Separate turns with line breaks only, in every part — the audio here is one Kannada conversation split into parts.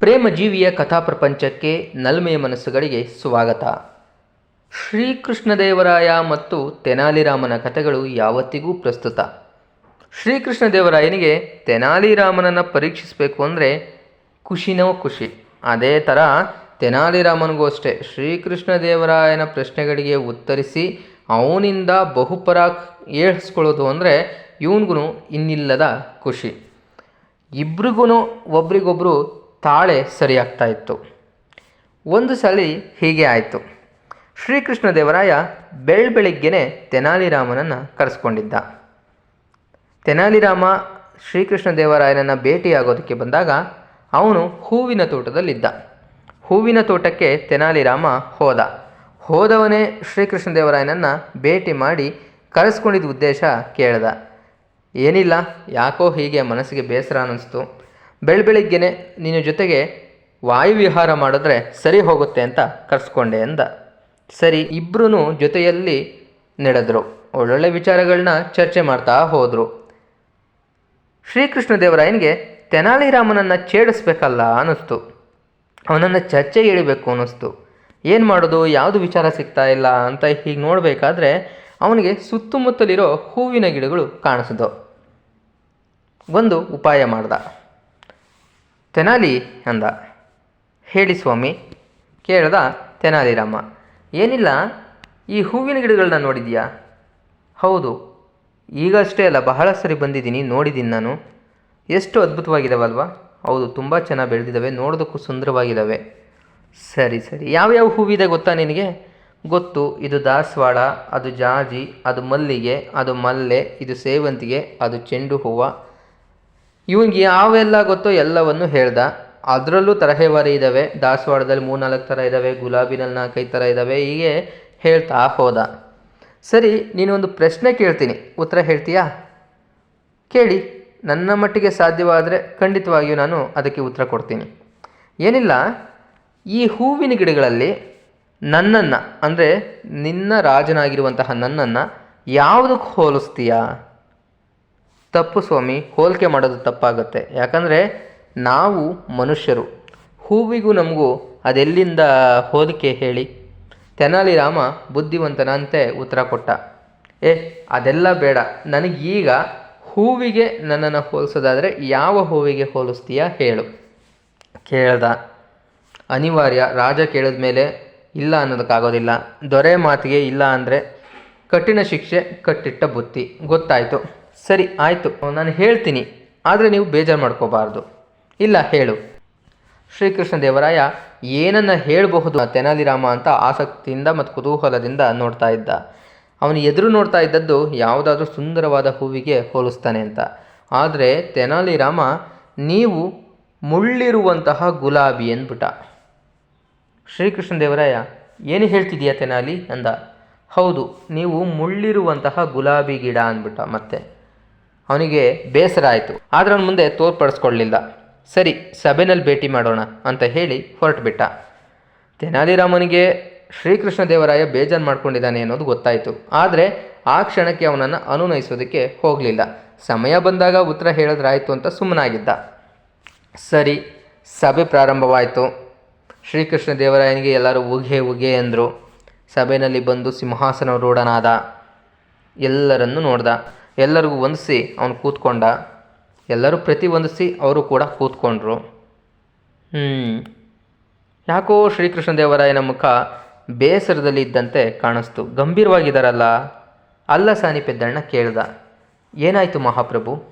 ಪ್ರೇಮ ಜೀವಿಯ ಕಥಾ ಪ್ರಪಂಚಕ್ಕೆ ನಲ್ಮೆಯ ಮನಸ್ಸುಗಳಿಗೆ ಸ್ವಾಗತ. ಶ್ರೀಕೃಷ್ಣದೇವರಾಯ ಮತ್ತು ತೆನಾಲಿರಾಮನ ಕಥೆಗಳು ಯಾವತ್ತಿಗೂ ಪ್ರಸ್ತುತ. ಶ್ರೀಕೃಷ್ಣದೇವರಾಯನಿಗೆ ತೆನಾಲಿರಾಮನನ್ನು ಪರೀಕ್ಷಿಸಬೇಕು ಅಂದರೆ ಖುಷಿನೋ ಖುಷಿ. ಅದೇ ಥರ ತೆನಾಲಿರಾಮನಿಗೂ ಅಷ್ಟೇ. ಶ್ರೀಕೃಷ್ಣದೇವರಾಯನ ಪ್ರಶ್ನೆಗಳಿಗೆ ಉತ್ತರಿಸಿ ಅವನಿಂದ ಬಹುಪರಾಕ್ ಏಳಿಸ್ಕೊಳ್ಳೋದು ಅಂದರೆ ಇವನಿಗೂ ಇನ್ನಿಲ್ಲದ ಖುಷಿ. ಇಬ್ರಿಗೂ ಒಬ್ರಿಗೊಬ್ಬರು ತಾಳೆ ಸರಿಯಾಗ್ತಾ ಇತ್ತು. ಒಂದು ಸಲ ಹೀಗೆ ಆಯಿತು. ಶ್ರೀಕೃಷ್ಣದೇವರಾಯ ಬೆಳ್ ಬೆಳಿಗ್ಗೆನೆ ತೆನಾಲಿರಾಮನನ್ನು ಕರೆಸ್ಕೊಂಡಿದ್ದ. ತೆನಾಲಿರಾಮ ಶ್ರೀಕೃಷ್ಣ ದೇವರಾಯನನ್ನು ಭೇಟಿಯಾಗೋದಕ್ಕೆ ಬಂದಾಗ ಅವನು ಹೂವಿನ ತೋಟದಲ್ಲಿದ್ದ. ಹೂವಿನ ತೋಟಕ್ಕೆ ತೆನಾಲಿರಾಮ ಹೋದ. ಹೋದವನೇ ಶ್ರೀಕೃಷ್ಣ ದೇವರಾಯನನ್ನು ಭೇಟಿ ಮಾಡಿ ಕರೆಸ್ಕೊಂಡಿದ್ದ ಉದ್ದೇಶ ಕೇಳ್ದ. ಏನಿಲ್ಲ, ಯಾಕೋ ಹೀಗೆ ಮನಸ್ಸಿಗೆ ಬೇಸರ ಅನ್ನಿಸ್ತು ಬೆಳ್ ಬೆಳಿಗ್ಗೆನೆ ನಿನ್ನ ಜೊತೆಗೆ ವಾಯುವಿಹಾರ ಮಾಡಿದ್ರೆ ಸರಿ ಹೋಗುತ್ತೆ ಅಂತ ಕರೆಸ್ಕೊಂಡೆ ಅಂದ. ಸರಿ ಇಬ್ಬರೂ ಜೊತೆಯಲ್ಲಿ ನಡೆದರು. ಒಳ್ಳೊಳ್ಳೆ ವಿಚಾರಗಳನ್ನ ಚರ್ಚೆ ಮಾಡ್ತಾ ಹೋದರು. ಶ್ರೀಕೃಷ್ಣದೇವರಾಯನಿಗೆ ತೆನಾಲಿರಾಮನನ್ನು ಛೇಡಿಸ್ಬೇಕಲ್ಲ ಅನ್ನಿಸ್ತು. ಅವನನ್ನು ಚರ್ಚೆ ಹೇಳಬೇಕು ಅನ್ನಿಸ್ತು. ಏನು ಮಾಡೋದು, ಯಾವುದು ವಿಚಾರ ಸಿಗ್ತಾ ಇಲ್ಲ ಅಂತ ಹೀಗೆ ನೋಡಬೇಕಾದ್ರೆ ಅವನಿಗೆ ಸುತ್ತಮುತ್ತಲಿರೋ ಹೂವಿನ ಗಿಡಗಳು ಕಾಣಿಸಿದವು. ಒಂದು ಉಪಾಯ ಮಾಡ್ದ. ತೆನಾಲಿ ಅಂದ. ಹೇಳಿ ಸ್ವಾಮಿ, ಕೇಳ್ದ ತೆನಾಲಿರಾಮ ಏನಿಲ್ಲ, ಈ ಹೂವಿನ ಗಿಡಗಳನ್ನ ನೋಡಿದ್ಯಾ? ಹೌದು, ಈಗಷ್ಟೇ ಅಲ್ಲ, ಬಹಳ ಸರಿ ಬಂದಿದ್ದೀನಿ ನೋಡಿದ್ದೀನಿ ನಾನು. ಎಷ್ಟು ಅದ್ಭುತವಾಗಿದ್ದಾವಲ್ವಾ ಹೌದು, ತುಂಬ ಚೆನ್ನಾಗಿ ಬೆಳೆದಿದ್ದಾವೆ ನೋಡೋದಕ್ಕೂ ಸುಂದರವಾಗಿದ್ದಾವೆ ಸರಿ ಸರಿ ಯಾವ್ಯಾವ ಹೂವಿದೆ ಗೊತ್ತಾ ನಿನಗೆ? ಗೊತ್ತು, ಇದು ದಾಸವಾಳ, ಅದು ಜಾಜಿ, ಅದು ಮಲ್ಲಿಗೆ, ಅದು ಮಲ್ಲೆ, ಇದು ಸೇವಂತಿಗೆ, ಅದು ಚೆಂಡು ಹೂವು. ಇವನಿಗೆ ಯಾವೆಲ್ಲ ಗೊತ್ತೋ ಎಲ್ಲವನ್ನು ಹೇಳ್ದ. ಅದರಲ್ಲೂ ತರಹೇವಾರಿ ಇದ್ದಾವೆ ದಾಸವಾಡದಲ್ಲಿ ಮೂರ್ನಾಲ್ಕು ಥರ ಇದ್ದಾವೆ ಗುಲಾಬಿನಲ್ಲಿ ನಾಲ್ಕೈದು ಥರ ಇದ್ದಾವೆ ಹೀಗೆ ಹೇಳ್ತಾ ಹೋದ. ಸರಿ ನೀನೊಂದು ಪ್ರಶ್ನೆ ಕೇಳ್ತೀನಿ. ಉತ್ತರ ಹೇಳ್ತೀಯಾ? ಕೇಳಿ. ನನ್ನ ಮಟ್ಟಿಗೆ ಸಾಧ್ಯವಾದರೆ ಖಂಡಿತವಾಗಿಯೂ ನಾನು ಅದಕ್ಕೆ ಉತ್ತರ ಕೊಡ್ತೀನಿ. ಏನಿಲ್ಲ, ಈ ಹೂವಿನ ಗಿಡಗಳಲ್ಲಿ ನನ್ನನ್ನು, ಅಂದರೆ ನಿನ್ನ ರಾಜನಾಗಿರುವಂತಹ ನನ್ನನ್ನು ಯಾವುದಕ್ಕೆ ಹೋಲಿಸ್ತೀಯಾ? ತಪ್ಪು ಸ್ವಾಮಿ, ಹೋಲಿಕೆ ಮಾಡೋದು ತಪ್ಪಾಗುತ್ತೆ. ಯಾಕಂದರೆ ನಾವು ಮನುಷ್ಯರು. ಹೂವಿಗೂ ನಮಗೂ ಅದೆಲ್ಲಿಂದ ಹೋಲಿಕೆ ಹೇಳಿ? ತೆನಾಲಿರಾಮ ಬುದ್ಧಿವಂತನಂತೆ ಉತ್ತರ ಕೊಟ್ಟ. ಏ, ಅದೆಲ್ಲ ಬೇಡ. ನನಗೀಗ ಹೂವಿಗೆ ನನ್ನನ್ನು ಹೋಲಿಸೋದಾದರೆ ಯಾವ ಹೂವಿಗೆ ಹೋಲಿಸ್ತೀಯಾ ಹೇಳು. ಕೇಳ್ದ. ಅನಿವಾರ್ಯ, ರಾಜ ಕೇಳಿದ ಮೇಲೆ ಇಲ್ಲ ಅನ್ನೋದಕ್ಕಾಗೋದಿಲ್ಲ. ದೊರೆ ಮಾತಿಗೆ ಇಲ್ಲ ಅಂದರೆ ಕಠಿಣ ಶಿಕ್ಷೆ, ಕಟ್ಟಿಟ್ಟ ಬುತ್ತಿ. ಗೊತ್ತಾಯಿತು. ಸರಿ, ಆಯಿತು. ನಾನು ಹೇಳ್ತೀನಿ. ಆದರೆ ನೀವು ಬೇಜಾರು ಮಾಡ್ಕೋಬಾರ್ದು. ಇಲ್ಲ, ಹೇಳು. ಶ್ರೀಕೃಷ್ಣ ದೇವರಾಯ ಏನನ್ನು ಹೇಳಬಹುದು ತೆನಾಲಿರಾಮ ಅಂತ ಆಸಕ್ತಿಯಿಂದ ಮತ್ತು ಕುತೂಹಲದಿಂದ ನೋಡ್ತಾ ಇದ್ದ. ಅವನು ಎದುರು ನೋಡ್ತಾ ಇದ್ದದ್ದು ಯಾವುದಾದ್ರೂ ಸುಂದರವಾದ ಹೂವಿಗೆ ಹೋಲಿಸ್ತಾನೆ ಅಂತ. ಆದರೆ ತೆನಾಲಿರಾಮ, ನೀವು ಮುಳ್ಳಿರುವಂತಹ ಗುಲಾಬಿ ಅಂದ್ಬಿಟ್ಟ ಶ್ರೀಕೃಷ್ಣ ದೇವರಾಯ ಏನು ಹೇಳ್ತಿದೀಯ ತೆನಾಲಿ? ಅಂದ. ಹೌದು, ನೀವು ಮುಳ್ಳಿರುವಂತಹ ಗುಲಾಬಿ ಗಿಡ ಅಂದ್ಬಿಟ್ಟ ಮತ್ತೆ. ಅವನಿಗೆ ಬೇಸರ ಆಯಿತು. ಆದರೆ ಅವನ ಮುಂದೆ ತೋರ್ಪಡಿಸ್ಕೊಳ್ಳಿಲ್ಲ ಸರಿ, ಸಭೆನಲ್ಲಿ ಭೇಟಿ ಮಾಡೋಣ ಅಂತ ಹೇಳಿ ಹೊರಟುಬಿಟ್ಟ. ತೆನಾಲಿರಾಮನಿಗೆ ಶ್ರೀಕೃಷ್ಣ ದೇವರಾಯ ಬೇಜಾರು ಮಾಡ್ಕೊಂಡಿದ್ದಾನೆ ಅನ್ನೋದು ಗೊತ್ತಾಯಿತು. ಆದರೆ ಆ ಕ್ಷಣಕ್ಕೆ ಅವನನ್ನು ಅನುನಯಿಸೋದಕ್ಕೆ ಹೋಗಲಿಲ್ಲ. ಸಮಯ ಬಂದಾಗ ಉತ್ತರ ಹೇಳಿದ್ರಾಯಿತು ಅಂತ ಸುಮ್ಮನಾಗಿದ್ದ. ಸರಿ, ಸಭೆ ಪ್ರಾರಂಭವಾಯಿತು. ಶ್ರೀಕೃಷ್ಣ ದೇವರಾಯನಿಗೆ ಎಲ್ಲರೂ ಉಗೆ ಉಗೆ ಅಂದರು. ಸಭೆಯಲ್ಲಿ ಬಂದು ಸಿಂಹಾಸನ ರೂಢನಾದ. ಎಲ್ಲರನ್ನು ನೋಡ್ದ. ಎಲ್ಲರಿಗೂ ವಂದಿಸಿ ಅವನು ಕೂತ್ಕೊಂಡ. ಎಲ್ಲರೂ ಪ್ರತಿ ವಂದಿಸಿ ಅವರು ಕೂಡ ಕೂತ್ಕೊಂಡ್ರು. ಹ್ಞೂ ಯಾಕೋ ಶ್ರೀಕೃಷ್ಣ ದೇವರಾಯನ ಮುಖ ಬೇಸರದಲ್ಲಿ ಇದ್ದಂತೆ ಕಾಣಿಸ್ತು. ಗಂಭೀರವಾಗಿದ್ದಾರಲ್ಲ. ಅಲ್ಲ ಸಾನಿ ಪೆದ್ದಣ್ಣ ಕೇಳ್ದ. ಏನಾಯಿತು ಮಹಾಪ್ರಭು?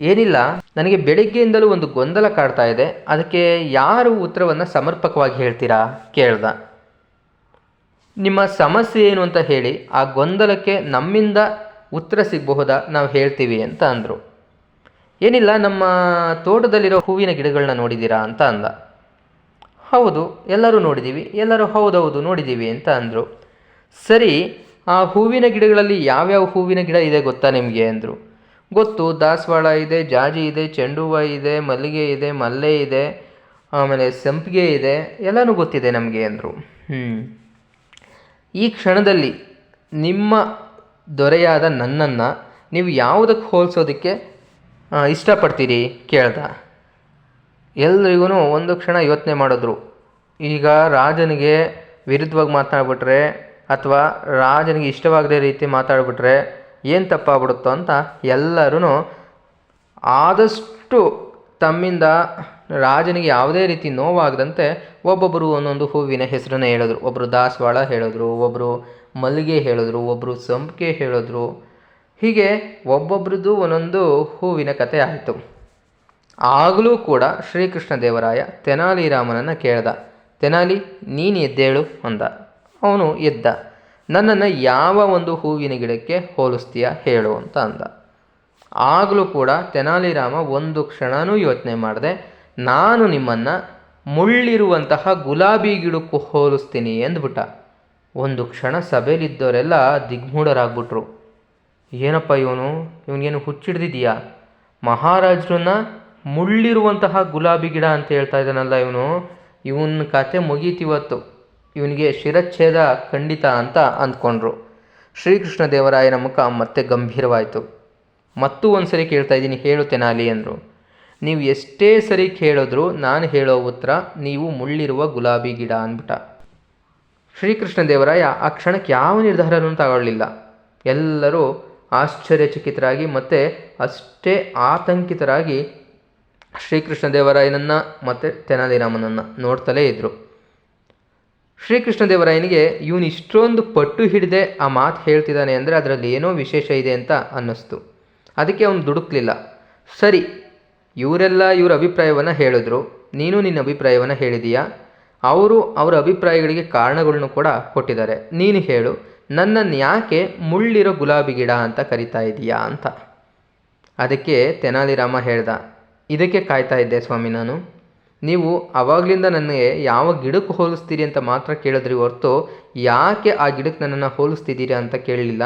ಏನಿಲ್ಲ. ನನಗೆ ಬೆಳಿಗ್ಗೆಯಿಂದಲೂ ಒಂದು ಗೊಂದಲ ಕಾಡ್ತಾ ಇದೆ. ಅದಕ್ಕೆ ಯಾರು ಉತ್ತರವನ್ನು ಸಮರ್ಪಕವಾಗಿ ಹೇಳ್ತೀರಾ? ಕೇಳ್ದ. ನಿಮ್ಮ ಸಮಸ್ಯೆ ಏನು ಅಂತ ಹೇಳಿ ಆ ಗೊಂದಲಕ್ಕೆ ನಮ್ಮಿಂದ ಉತ್ತರ ಸಿಗಬಹುದಾ ನಾವು ಹೇಳ್ತೀವಿ ಅಂತ ಅಂದರು. ಏನಿಲ್ಲ, ನಮ್ಮ ತೋಟದಲ್ಲಿರೋ ಹೂವಿನ ಗಿಡಗಳನ್ನ ನೋಡಿದ್ದೀರಾ ಅಂತ ಅಂದ. ಹೌದು, ಎಲ್ಲರೂ ನೋಡಿದ್ದೀವಿ ಎಲ್ಲರೂ ಹೌದೌದು ನೋಡಿದ್ದೀವಿ ಅಂತ ಅಂದರು. ಸರಿ, ಆ ಹೂವಿನ ಗಿಡಗಳಲ್ಲಿ ಯಾವ್ಯಾವ ಹೂವಿನ ಗಿಡ ಇದೆ ಗೊತ್ತಾ ನಿಮಗೆ ಅಂದರು. ಗೊತ್ತು, ದಾಸವಾಳ ಇದೆ, ಜಾಜಿ ಇದೆ ಚೆಂಡು ಇದೆ, ಮಲ್ಲಿಗೆ ಇದೆ, ಮಲ್ಲೆ ಇದೆ, ಆಮೇಲೆ ಸಂಪಿಗೆ ಇದೆ, ಎಲ್ಲನೂ ಗೊತ್ತಿದೆ ನಮಗೆ ಅಂದರು. ಹ್ಞೂ ಈ ಕ್ಷಣದಲ್ಲಿ ನಿಮ್ಮ ದೊರೆಯಾದ ನನ್ನನ್ನು ನೀವು ಯಾವುದಕ್ಕೆ ಹೋಲಿಸೋದಕ್ಕೆ ಇಷ್ಟಪಡ್ತೀರಿ ಕೇಳ್ದ. ಎಲ್ರಿಗೂ ಒಂದು ಕ್ಷಣ ಯೋಚನೆ ಮಾಡಿದ್ರು. ಈಗ ರಾಜನಿಗೆ ವಿರುದ್ಧವಾಗಿ ಮಾತನಾಡ್ಬಿಟ್ರೆ ಅಥವಾ ರಾಜನಿಗೆ ಇಷ್ಟವಾಗದೇ ರೀತಿ ಮಾತಾಡ್ಬಿಟ್ರೆ ಏನು ತಪ್ಪಾಗ್ಬಿಡುತ್ತೋ ಅಂತ ಎಲ್ಲರೂ ಆದಷ್ಟು ತಮ್ಮಿಂದ ರಾಜನಿಗೆ ಯಾವುದೇ ರೀತಿ ನೋವಾಗದಂತೆ ಒಬ್ಬೊಬ್ಬರು ಒಂದೊಂದು ಹೂವಿನ ಹೆಸರನ್ನು ಹೇಳಿದ್ರು. ಒಬ್ಬರು ದಾಸವಾಳ ಹೇಳಿದ್ರು ಒಬ್ಬರು ಮಲ್ಲಿಗೆ ಹೇಳಿದ್ರು ಒಬ್ಬರು ಸಂಪಿಗೆ ಹೇಳಿದ್ರು. ಹೀಗೆ ಒಬ್ಬೊಬ್ರದ್ದು ಒಂದೊಂದು ಹೂವಿನ ಕತೆ ಆಯಿತು. ಆಗಲೂ ಕೂಡ ಶ್ರೀಕೃಷ್ಣ ದೇವರಾಯ ತೆನಾಲಿರಾಮನನ್ನು ಕೇಳ್ದ. ತೆನಾಲಿ, ನೀನು ಎದ್ದೇಳು ಅಂದ. ಅವನು ಎದ್ದ. ನನ್ನನ್ನು ಯಾವ ಒಂದು ಹೂವಿನ ಗಿಡಕ್ಕೆ ಹೋಲಿಸ್ತೀಯ ಹೇಳು ಅಂತ ಅಂದ. ಆಗಲೂ ಕೂಡ ತೆನಾಲಿರಾಮ ಒಂದು ಕ್ಷಣನೂ ಯೋಚನೆ ಮಾಡಿದೆ, ನಾನು ನಿಮ್ಮನ್ನು ಮುಳ್ಳಿರುವಂತಹ ಗುಲಾಬಿ ಗಿಡಕ್ಕೂ ಹೋಲಿಸ್ತೀನಿ ಎಂದ್ಬಿಟ್ಟ. ಒಂದು ಕ್ಷಣ ಸಭೆಯಲ್ಲಿದ್ದವರೆಲ್ಲ ದಿಗ್ಮೂಢರಾಗ್ಬಿಟ್ರು. ಏನಪ್ಪ ಇವನು? ಇವನಿಗೇನು ಹುಚ್ಚಿಡ್ದಿದೆಯಾ ಮಹಾರಾಜರನ್ನ ಮುಳ್ಳಿರುವಂತಹ ಗುಲಾಬಿ ಗಿಡ ಅಂತ ಹೇಳ್ತಾ ಇದ್ದಾನಲ್ಲ ಇವನು. ಇವನ ಕತೆ ಮುಗೀತಿವತ್ತು ಇವನಿಗೆ ಶಿರಚ್ಛೇದ ಖಂಡಿತ ಅಂತ ಅಂದ್ಕೊಂಡ್ರು. ಶ್ರೀಕೃಷ್ಣ ದೇವರಾಯನ ಮುಖ ಮತ್ತೆ ಗಂಭೀರವಾಯಿತು. ಮತ್ತೂ ಒಂದು ಸರಿ ಕೇಳ್ತಾ ಇದ್ದೀನಿ, ಹೇಳು ತೆನಾಲಿ ಅಂದರು. ನೀವು ಎಷ್ಟೇ ಸರಿ ಕೇಳಿದ್ರು ನಾನು ಹೇಳೋ ಉತ್ತರ, ನೀವು ಮುಳ್ಳಿರುವ ಗುಲಾಬಿ ಗಿಡ ಅಂದ್ಬಿಟ್ಟ. ಶ್ರೀಕೃಷ್ಣ ದೇವರಾಯ ಆ ಕ್ಷಣಕ್ಕೆ ಯಾವ ನಿರ್ಧಾರನೂ ತಗೊಳ್ಳಲಿಲ್ಲ ಎಲ್ಲರೂ ಆಶ್ಚರ್ಯಚಕಿತರಾಗಿ ಮತ್ತು ಅಷ್ಟೇ ಆತಂಕಿತರಾಗಿ ಶ್ರೀಕೃಷ್ಣ ದೇವರಾಯನನ್ನು ಮತ್ತು ತೆನಾಲಿರಾಮನನ್ನು ನೋಡ್ತಲೇ ಇದ್ದರು ಶ್ರೀಕೃಷ್ಣ ದೇವರಾಯನಿಗೆ ಇವನು ಇಷ್ಟೊಂದು ಪಟ್ಟು ಹಿಡಿದೆ ಆ ಮಾತು ಹೇಳ್ತಿದ್ದಾನೆ ಅಂದರೆ ಅದರಲ್ಲಿ ಏನೋ ವಿಶೇಷ ಇದೆ ಅಂತ ಅನ್ನಿಸ್ತು. ಅದಕ್ಕೆ ಅವನು ದುಡುಕ್ಲಿಲ್ಲ. ಸರಿ, ಇವರೆಲ್ಲ ಇವರ ಅಭಿಪ್ರಾಯವನ್ನು ಹೇಳಿದ್ರು. ನೀನು ನಿನ್ನ ಅಭಿಪ್ರಾಯವನ್ನು ಹೇಳಿದೀಯಾ? ಅವರು ಅವರ ಅಭಿಪ್ರಾಯಗಳಿಗೆ ಕಾರಣಗಳನ್ನು ಕೂಡ ಕೊಟ್ಟಿದ್ದಾರೆ. ನೀನು ಹೇಳು, ನನ್ನನ್ನು ಯಾಕೆ ಮುಳ್ಳಿರೋ ಗುಲಾಬಿ ಗಿಡ ಅಂತ ಕರಿತಾ ಇದೀಯಾ ಅಂತ. ಅದಕ್ಕೆ ತೆನಾಲಿರಾಮ ಹೇಳ್ದ, ಇದಕ್ಕೆ ಕಾಯ್ತಾ ಇದ್ದೆ ಸ್ವಾಮಿ ನಾನು. ನೀವು ಆವಾಗಲಿಂದ ನನಗೆ ಯಾವ ಗಿಡಕ್ಕೆ ಹೋಲಿಸ್ತೀರಿ ಅಂತ ಮಾತ್ರ ಕೇಳಿದ್ರಿ ಹೊರತು ಯಾಕೆ ಆ ಗಿಡಕ್ಕೆ ನನ್ನನ್ನು ಹೋಲಿಸ್ತಿದ್ದೀರಾ ಅಂತ ಕೇಳಲಿಲ್ಲ.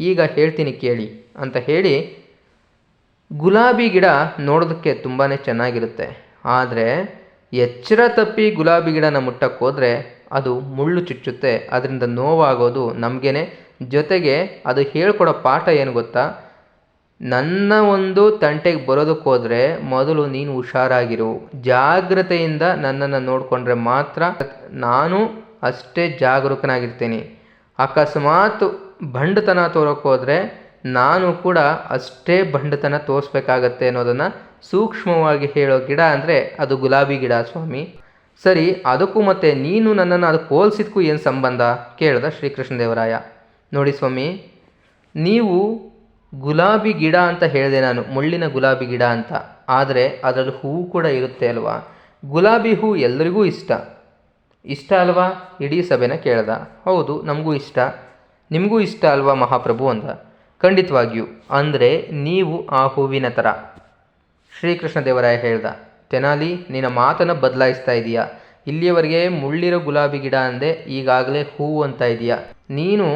ಈಗ ಹೇಳ್ತೀನಿ ಕೇಳಿ ಅಂತ ಹೇಳಿ, ಗುಲಾಬಿ ಗಿಡ ನೋಡೋದಕ್ಕೆ ತುಂಬಾ ಚೆನ್ನಾಗಿರುತ್ತೆ. ಆದರೆ ಎಚ್ಚರ ತಪ್ಪಿ ಗುಲಾಬಿ ಗಿಡನ ಮುಟ್ಟಕ್ಕೋದ್ರೆ ಅದು ಮುಳ್ಳು ಚುಚ್ಚುತ್ತೆ. ಅದರಿಂದ ನೋವಾಗೋದು ನಮಗೇನೆ. ಜೊತೆಗೆ ಅದು ಹೇಳ್ಕೊಡೋ ಪಾಠ ಏನು ಗೊತ್ತಾ? ನನ್ನ ಒಂದು ತಂಟೆಗೆ ಬರೋದಕ್ಕೋದ್ರೆ ಮೊದಲು ನೀನು ಹುಷಾರಾಗಿರು. ಜಾಗ್ರತೆಯಿಂದ ನನ್ನನ್ನು ನೋಡಿಕೊಂಡ್ರೆ ಮಾತ್ರ ನಾನು ಅಷ್ಟೇ ಜಾಗರೂಕನಾಗಿರ್ತೀನಿ. ಅಕಸ್ಮಾತ್ ಬಂಡತನ ತೋರೋಕ್ಕೋದ್ರೆ ನಾನು ಕೂಡ ಅಷ್ಟೇ ಬಂಡತನ ತೋರಿಸ್ಬೇಕಾಗತ್ತೆ ಅನ್ನೋದನ್ನು ಸೂಕ್ಷ್ಮವಾಗಿ ಹೇಳೋ ಗಿಡ ಅಂದರೆ ಅದು ಗುಲಾಬಿ ಗಿಡ ಸ್ವಾಮಿ. ಸರಿ, ಅದಕ್ಕೂ ಮತ್ತೆ ನೀನು ನನ್ನನ್ನು ಅದಕ್ಕೆ ಹೋಲಿಸಿದ್ಕೂ ಏನು ಸಂಬಂಧ? ಕೇಳ್ದ ಶ್ರೀಕೃಷ್ಣದೇವರಾಯ. ನೋಡಿ ಸ್ವಾಮಿ, ನೀವು ಗುಲಾಬಿ ಗಿಡ ಅಂತ ಹೇಳಿದೆ ನಾನು, ಮುಳ್ಳಿನ ಗುಲಾಬಿ ಗಿಡ ಅಂತ. ಆದರೆ ಅದರಲ್ಲಿ ಹೂವು ಕೂಡ ಇರುತ್ತೆ ಅಲ್ವಾ? ಗುಲಾಬಿ ಹೂ ಎಲ್ಲರಿಗೂ ಇಷ್ಟ. ಇಷ್ಟ ಅಲ್ವಾ? ಇಡೀ ಸಭೆನ ಕೇಳ್ದ. ಹೌದು, ನಮಗೂ ಇಷ್ಟ. ನಿಮಗೂ ಇಷ್ಟ ಅಲ್ವಾ ಮಹಾಪ್ರಭು ಅಂದ. ಖಂಡಿತವಾಗಿಯೂ. ಅಂದರೆ ನೀವು ಆ ಹೂವಿನ ಥರ ಶ್ರೀಕೃಷ್ಣ ದೇವರಾಯ ಹೇಳ್ದ, ತೆನಾಲಿ, ನಿನ್ನ ಮಾತನ್ನು ಬದಲಾಯಿಸ್ತಾ ಇದೀಯಾ? ಇಲ್ಲಿಯವರೆಗೆ ಮುಳ್ಳಿರೋ ಗುಲಾಬಿ ಗಿಡ ಅಂದೆ ಈಗಾಗಲೇ ಹೂವು ಅಂತ ಇದೆಯಾ? ನೀನು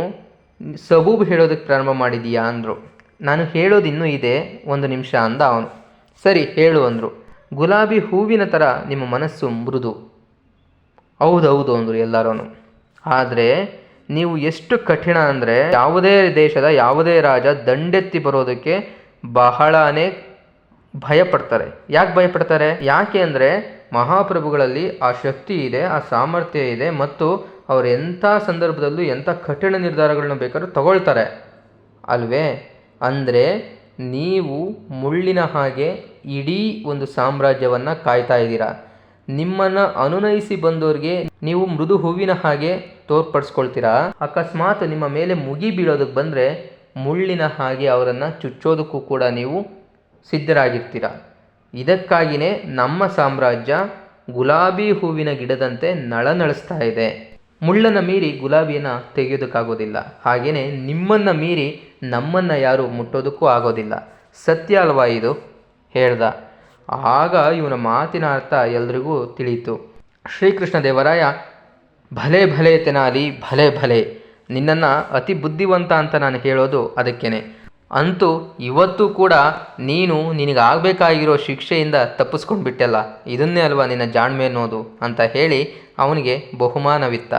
ಸಬೂಬ್ ಹೇಳೋದಕ್ಕೆ ಪ್ರಾರಂಭ ಮಾಡಿದೀಯಾ? ಅಂದರು. ನಾನು ಹೇಳೋದು ಇನ್ನೂ ಇದೆ, ಒಂದು ನಿಮಿಷ ಅಂದ ಅವನು. ಸರಿ, ಹೇಳು ಅಂದರು. ಗುಲಾಬಿ ಹೂವಿನ ಥರ ನಿಮ್ಮ ಮನಸ್ಸು ಮೃದು. ಹೌದೌದು ಅಂದರು ಎಲ್ಲರೂ ಆದರೆ ನೀವು ಎಷ್ಟು ಕಠಿಣ ಅಂದರೆ, ಯಾವುದೇ ದೇಶದ ಯಾವುದೇ ರಾಜ ದಂಡೆತ್ತಿ ಬರೋದಕ್ಕೆ ಬಹಳನೇ ಭಯಪಡ್ತಾರೆ. ಯಾಕೆ ಭಯಪಡ್ತಾರೆ? ಯಾಕೆ ಅಂದರೆ ಮಹಾಪ್ರಭುಗಳಲ್ಲಿ ಆ ಶಕ್ತಿ ಇದೆ, ಆ ಸಾಮರ್ಥ್ಯ ಇದೆ ಮತ್ತು ಅವ್ರು ಎಂಥ ಸಂದರ್ಭದಲ್ಲೂ ಎಂಥ ಕಠಿಣ ನಿರ್ಧಾರಗಳನ್ನ ಬೇಕಾದ್ರೂ ತಗೊಳ್ತಾರೆ. ಅಲ್ವೇ? ಅಂದರೆ ನೀವು ಮುಳ್ಳಿನ ಹಾಗೆ ಇಡೀ ಒಂದು ಸಾಮ್ರಾಜ್ಯವನ್ನು ಕಾಯ್ತಾ ಇದ್ದೀರಾ. ನಿಮ್ಮನ್ನು ಅನುನಯಿಸಿ ಬಂದವ್ರಿಗೆ ನೀವು ಮೃದು ಹೂವಿನ ಹಾಗೆ ತೋರ್ಪಡಿಸ್ಕೊಳ್ತೀರಾ. ಅಕಸ್ಮಾತ್ ನಿಮ್ಮ ಮೇಲೆ ಮುಗಿ ಬೀಳೋದಕ್ಕೆ ಬಂದರೆ ಮುಳ್ಳಿನ ಹಾಗೆ ಅವರನ್ನು ಚುಚ್ಚೋದಕ್ಕೂ ಕೂಡ ನೀವು ಸಿದ್ಧರಾಗಿರ್ತೀರ. ಇದಕ್ಕಾಗಿಯೇ ನಮ್ಮ ಸಾಮ್ರಾಜ್ಯ ಗುಲಾಬಿ ಹೂವಿನ ಗಿಡದಂತೆ ನಳನಳಿಸ್ತಾ ಇದೆ. ಮುಳ್ಳನ್ನು ಮೀರಿ ಗುಲಾಬಿಯನ್ನು ತೆಗೆಯೋದಕ್ಕಾಗೋದಿಲ್ಲ. ಹಾಗೆಯೇ ನಿಮ್ಮನ್ನು ಮೀರಿ ನಮ್ಮನ್ನು ಯಾರು ಮುಟ್ಟೋದಕ್ಕೂ ಆಗೋದಿಲ್ಲ. ಸತ್ಯ ಅಲ್ವಾ ಇದು? ಹೇಳ್ದ. ಆಗ ಇವನ ಮಾತಿನ ಅರ್ಥ ಎಲ್ರಿಗೂ ತಿಳಿಯಿತು. ಶ್ರೀಕೃಷ್ಣ ದೇವರಾಯ, ಭಲೆ ಭಲೆ ತೆನಾಲಿ, ಭಲೆ ಭಲೆ. ನಿನ್ನನ್ನು ಅತಿ ಬುದ್ಧಿವಂತ ಅಂತ ನಾನು ಹೇಳೋದು ಅದಕ್ಕೇನೆ. ಅಂತೂ ಇವತ್ತು ಕೂಡ ನೀನು ನಿನಗಾಗಬೇಕಾಗಿರೋ ಶಿಕ್ಷೆಯಿಂದ ತಪ್ಪಿಸ್ಕೊಂಡು ಬಿಟ್ಟಲ್ಲ ಇದನ್ನೇ ಅಲ್ವಾ ನಿನ್ನ ಜಾಣ್ಮೆ ಅನ್ನೋದು ಅಂತ ಹೇಳಿ ಅವನಿಗೆ ಬಹುಮಾನವಿತ್ತ.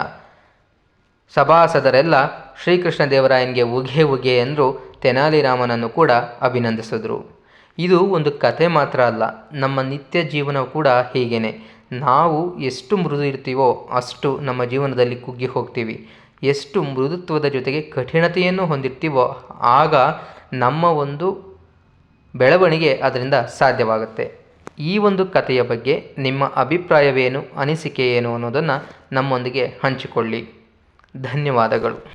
ಸಭಾಸದರೆಲ್ಲ ಶ್ರೀಕೃಷ್ಣ ದೇವರಾಯನಿಗೆ ಉಗೆ ಉಗೆ ಎಂದರು ತೆನಾಲಿರಾಮನನ್ನು ಕೂಡ ಅಭಿನಂದಿಸಿದ್ರು. ಇದು ಒಂದು ಕತೆ ಮಾತ್ರ ಅಲ್ಲ, ನಮ್ಮ ನಿತ್ಯ ಜೀವನ ಕೂಡ ಹೀಗೇನೆ. ನಾವು ಎಷ್ಟು ಮೃದು ಇರ್ತೀವೋ ಅಷ್ಟು ನಮ್ಮ ಜೀವನದಲ್ಲಿ ಕುಗ್ಗಿ ಹೋಗ್ತೀವಿ. ಎಷ್ಟು ಮೃದುತ್ವದ ಜೊತೆಗೆ ಕಠಿಣತೆಯನ್ನು ಹೊಂದಿರ್ತೀವೋ ಆಗ ನಮ್ಮ ಒಂದು ಬೆಳವಣಿಗೆ ಅದರಿಂದ ಸಾಧ್ಯವಾಗುತ್ತೆ. ಈ ಒಂದು ಕಥೆಯ ಬಗ್ಗೆ ನಿಮ್ಮ ಅಭಿಪ್ರಾಯವೇನು, ಅನಿಸಿಕೆ ಏನು ಅನ್ನೋದನ್ನು ನಮ್ಮೊಂದಿಗೆ ಹಂಚಿಕೊಳ್ಳಿ. ಧನ್ಯವಾದಗಳು.